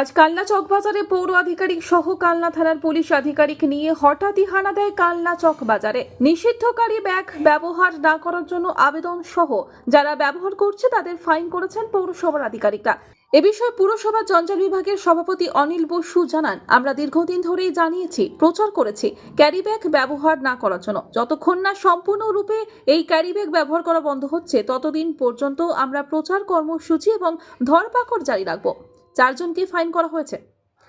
আজ কালনা চকবাজারে পৌর আধিকারিক সহ কালনা থানার পুলিশ আধিকারিক নিয়ে হঠাৎই হানা দেয় কালনা চক বাজারে নিষিদ্ধকারী ব্যাগ ব্যবহার না করার জন্য আবেদন সহ যারা ব্যবহার করছে তাদের ফাইন করেছেন পৌরসভার আধিকারিকরা। এ বিষয়ে পুরসভা জঞ্জাল বিভাগের সভাপতি অনিল বসু জানান, আমরা দীর্ঘদিন ধরেই জানিয়েছি, প্রচার করেছি ক্যারি ব্যাগ ব্যবহার না করার জন্য। যতক্ষণ না সম্পূর্ণরূপে এই ক্যারি ব্যাগ ব্যবহার করা বন্ধ হচ্ছে, ততদিন পর্যন্ত আমরা প্রচার কর্মসূচি এবং ধরপাকড় জারি রাখব। চারজনকে ফাইন করা হয়েছে।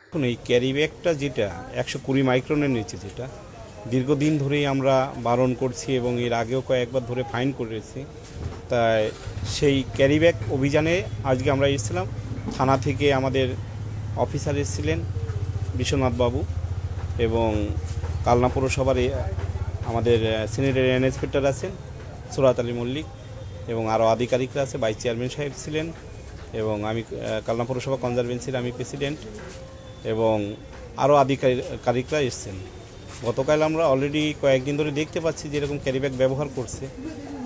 এখন এই ক্যারি ব্যাগটা যেটা, একশো কুড়ি মাইক্রনের নিচে যেটা, দীর্ঘদিন ধরেই আমরা বারণ করছি এবং এর আগেও কয়েকবার ধরে ফাইন করেছি। তাই সেই ক্যারি ব্যাগ অভিযানে আজকে আমরা এসেছিলাম। থানা থেকে আমাদের অফিসার এসেছিলেন বিশ্বনাথ বাবু এবং কালনা পৌরসভার আমাদের সিনিয়র ইন্সপেক্টর আছেন সুরাত আলী মল্লিক এবং আরও আধিকারিকরা আছে, ভাইস চেয়ারম্যান সাহেব ছিলেন। এবং আমি কালনা পৌরসভা কনজারভেন্সির আমি প্রেসিডেন্ট এবং আরও আধিকারিকরা এসছেন। গতকাল আমরা অলরেডি কয়েকদিন ধরে দেখতে পাচ্ছি যে এরকম ক্যারিব্যাগ ব্যবহার করছে।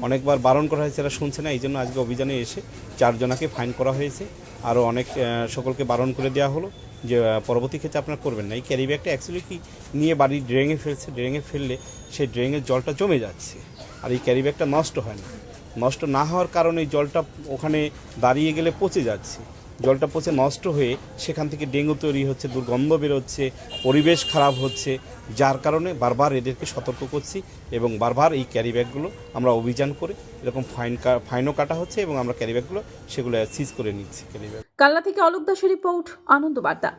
অনেকবার বারণ করা হয়েছে, এরা শুনছে না, এই জন্য আজকে অভিযানে এসে চারজনাকে ফাইন করা হয়েছে। আরও অনেক সকলকে বারণ করে দেওয়া হলো যে পরবর্তী ক্ষেত্রে আপনারা করবেন না। এই ক্যারিব্যাগটা অ্যাকচুয়ালি কি নিয়ে বাড়ির ড্রেনে ফেলছে ড্রেনে ফেললে সেই ড্রেনের জলটা জমে যাচ্ছে। আর এই ক্যারিব্যাগটা নষ্ট হয় না। নষ্ট না হওয়ার কারণে জলটা ওখানে দাঁড়িয়ে গেলে পচে যাচ্ছে। জলটা পচে নষ্ট হয়ে সেখান থেকে ডেঙ্গু তৈরি হচ্ছে, দুর্গন্ধ বেরোচ্ছে, পরিবেশ খারাপ হচ্ছে, যার কারণে বারবার এদেরকে সতর্ক করছি এবং বারবার এই ক্যারি ব্যাগগুলো আমরা অভিযান করে এরকম ফাইন ফাইনও কাটা হচ্ছে এবং আমরা ক্যারি ব্যাগগুলো সেগুলো সিজ করে নিচ্ছি। ক্যারি ব্যাগ কালনা থেকে অলোক দাসের রিপোর্ট আনন্দ বার্তা